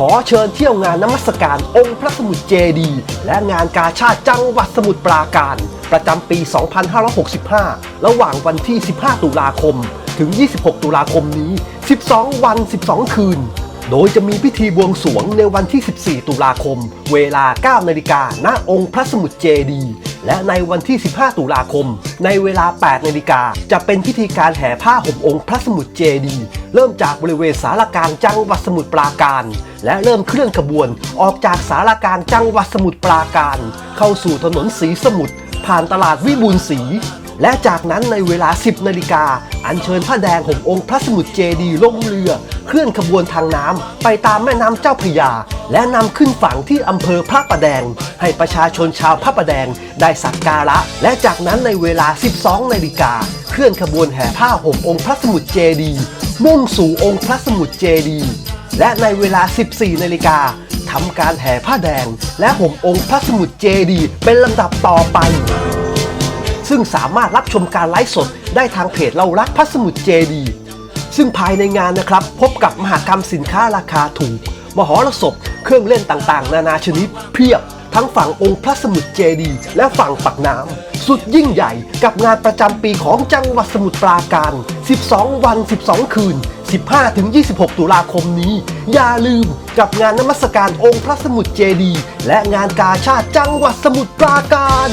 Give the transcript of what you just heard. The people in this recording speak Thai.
ขอเชิญเที่ยวงานนมัสการองค์พระสมุทรเจดี และงานกาชาติจังหวัดสมุทรปราการ ประจำปี 2565 ระหว่างวันที่ 15 ตุลาคม ถึง 26 ตุลาคมนี้ 12 วัน 12 คืน โดยจะมีพิธีบวงสรวงในวันที่ 14 ตุลาคม เวลา 9 นาฬิกาณองค์พระสมุทรเจดี และในวันที่ 15 ตุลาคม ในเวลา 8 นาฬิกา จะเป็นพิธีการแห่ผ้าห่มองค์พระสมุทรเจดี เริ่มจากบริเวณสารกลางจังหวัดสมุทรปราการ และเริ่มเคลื่อนขบวนออกจากสารกลางจังหวัดสมุทรปราการ เข้าสู่ถนนสีสมุทรผ่านตลาดวิบูลศรี และจากนั้นในเวลา 10 นาฬิกา อัญเชิญผ้าแดงห่มองค์พระสมุทรเจดีย์ลงเรือ เคลื่อนขบวนทางน้ำไปตามแม่น้ำเจ้าพระยา และนำขึ้นฝั่งที่อำเภอพระประแดง ให้ประชาชนชาวพระประแดงได้สักการะ และจากนั้นในเวลา 12 นาฬิกา เคลื่อนขบวนแห่ผ้าห่มองค์พระสมุทรเจดีมุ่งสู่องค์พระสมุทรเจดีและในเวลา 14 นาฬิกาทำการแห่ผ้าแดง และห่มองค์พระสมุทรเจดีเป็นลำดับต่อไป ซึ่งสามารถรับชมการไลฟ์สดได้ทางเพจเรารักพระสมุทรเจดี ซึ่งภายในงานนะครับ พบกับมหากรรมสินค้าราคาถูก มหรสพ เครื่องเล่นต่างๆ นานาชนิดเพียบ ทั้งฝั่งองค์พระสมุทรเจดี และฝั่งปักน้ำสุดยิ่งใหญ่กับงานประจำปีของจังหวัดสมุทรปราการ 12 วัน 12 คืน 15-26 ตุลาคมนี้ อย่าลืมกับงานนมัสการองค์พระสมุทรเจดี และงานกาชาติจังหวัดสมุทรปราการ